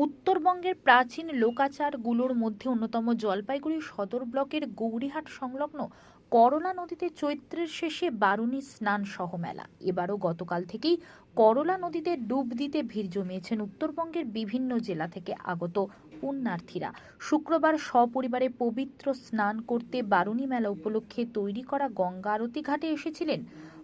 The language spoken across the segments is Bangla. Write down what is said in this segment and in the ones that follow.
উত্তরবঙ্গের প্রাচীন লোকাচারগুলোর মধ্যে অন্যতম জলপাইগুড়ি সদর ব্লকের গৌরীহাট সংলগ্ন করলা নদীতে চৈত্রের শেষে বারুণী স্নান সহ মেলা এবারও গতকাল থেকেই করলা নদীতে ডুব দিতে ভিড় জমিয়েছেন উত্তরবঙ্গের বিভিন্ন জেলা থেকে আগত পুণ্যার্থীরা। শুক্রবার সপরিবারে পবিত্র স্নান করতে বারুণী মেলা উপলক্ষে তৈরি করা গঙ্গা আরতি ঘাটে এসেছিলেন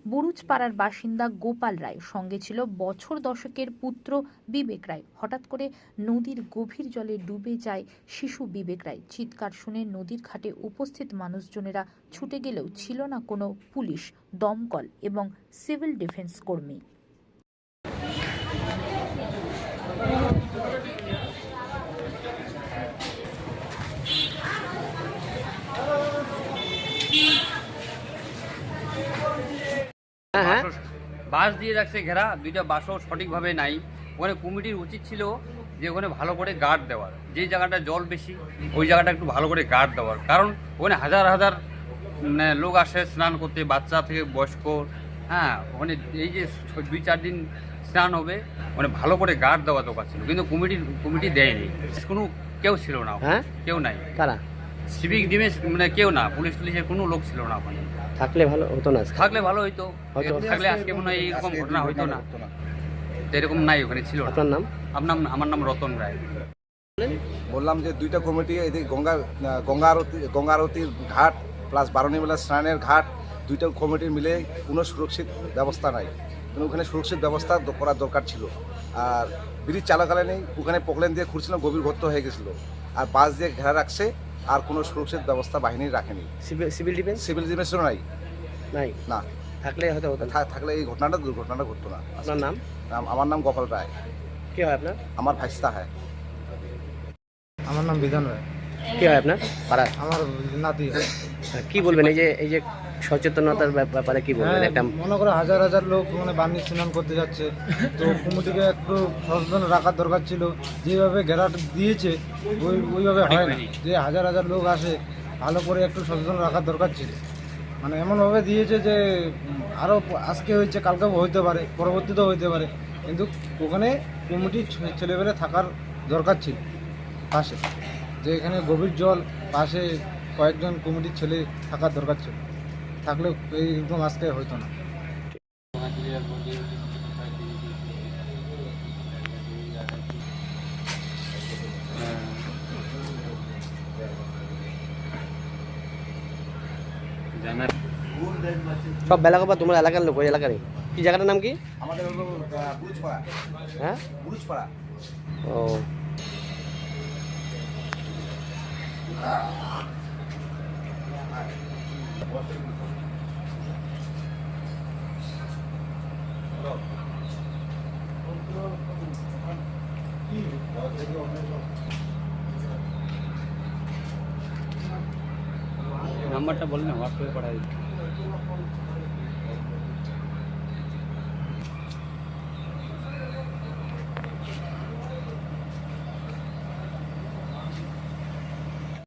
বুরুজপাড়ার বাসিন্দা গোপাল রায় সঙ্গে ছিল বছর দশকের পুত্র বিবেক রায়। হঠাৎ করে নদীর গভীর জলে ডুবে যায় শিশু বিবেক রায়। চিৎকার শুনে নদীর ঘাটে উপস্থিত মানুষজনেরা ছুটে গেলেও ছিল না কোনো পুলিশ, দমকল এবং সিভিল ডিফেন্স কর্মী হ্যাঁ হ্যাঁ বাঁশও- বাঁশ দিয়ে রাখছে ঘেরা দুইটা বাঁশও সঠিকভাবে নাই। ওখানে কমিটির উচিত ছিল যে ওখানে ভালো করে গার্ড দেওয়ার। যে জায়গাটা জল বেশি ওই জায়গাটা একটু ভালো করে গার্ড দেওয়ার। কারণ ওখানে হাজার হাজার লোক আসে স্নান করতে বাচ্চা থেকে বয়স্ক হ্যাঁ ওখানে এই যে দুই চার দিন স্নান হবে মানে ভালো করে গার্ড দেওয়া দরকার ছিল। কিন্তু কমিটির কমিটি দেয়নি। কোনো কেউ ছিল না হ্যাঁ? কেউ নাই। কারা? সিভিক ডিমেস মানে কেউ না পুলিশ টুলিশের কোনো লোক ছিল না ওখানে। থাকলে ভালো হতো না থাকলে ভালো হইতো। থাকলে আজকে মনে হয় এইরকম ঘটনা হইতো না। তো এরকম নাই ওখানে ছিল আপনার নাম? আপনার আমার নাম রতন রায়। বললাম যে দুইটা কমিটি এদিকে গঙ্গা গঙ্গা আরতি গঙ্গা আরতির ঘাট প্লাস বারণী মেলা স্নানের ঘাট দুইটা কমিটি মিলে কোনো সুরক্ষিত ব্যবস্থা নাই। কিন্তু ওখানে সুরক্ষিত ব্যবস্থা করার দরকার ছিল। আর ব্রিজ চালাকালে নেই ওখানে পকলেন দিয়ে খুঁড়ছিলাম গভীর গর্ত হয়ে গেছিল। আর বাস দিয়ে ঘেরা রাখছে আর কোনো সুরক্ষিত ব্যবস্থা বাহিনী রাখেনি। Civil civil defence? সিভিল ডিফেন্সও নাই। নাই? না। থাকলে হয়তো হতো থাকলে এই ঘটনাটা দুর্ঘটনাটা ঘটতো না আপনার নাম? আম- আমার নাম গোপাল রায়। কি হয় আপনার? আমার ভাইস্তা হয় আমার নাম বিধান রায়। কি হয় আপনার? আমার নাতি হ্যাঁ, কি বলবেন? এই যে এই যে সচেতনতার ব্যাপারে কি বলবেন? হ্যাঁ, একটা মনে করো হাজার হাজার লোক মানে বার্নি স্নান করতে যাচ্ছে। তো কুমুটিকে একটু সচেতন রাখার দরকার ছিল। যেভাবে ঘেরাটা দিয়েছে ওই ওইভাবে হয় না। যে হাজার হাজার লোক আসে ভালো করে একটু সচেতন রাখার দরকার ছিল। মানে এমনভাবে দিয়েছে যে আরও আজকে হয়েছে কালকেও হইতে পারে পরবর্তীতেও হইতে পারে। কিন্তু ওখানে কমিটি ছেলেবেলে থাকার দরকার ছিল। পাশে। যে এখানে গভীর জল পাশে কয়েকজন কমিটির ছেলে থাকার দরকার ছিল। থাকলে এইরকম আজকে হইতো না। সব বেলা কবা তোমার এলাকার লোক ওই এলাকারই। কি জায়গাটার নাম কি? আমাদের হলো বুরুজপাড়া হ্যাঁ? বুরুজপাড়া ও। নাম্বারটা বললে হোয়াটসঅ্যাপে পাঠাই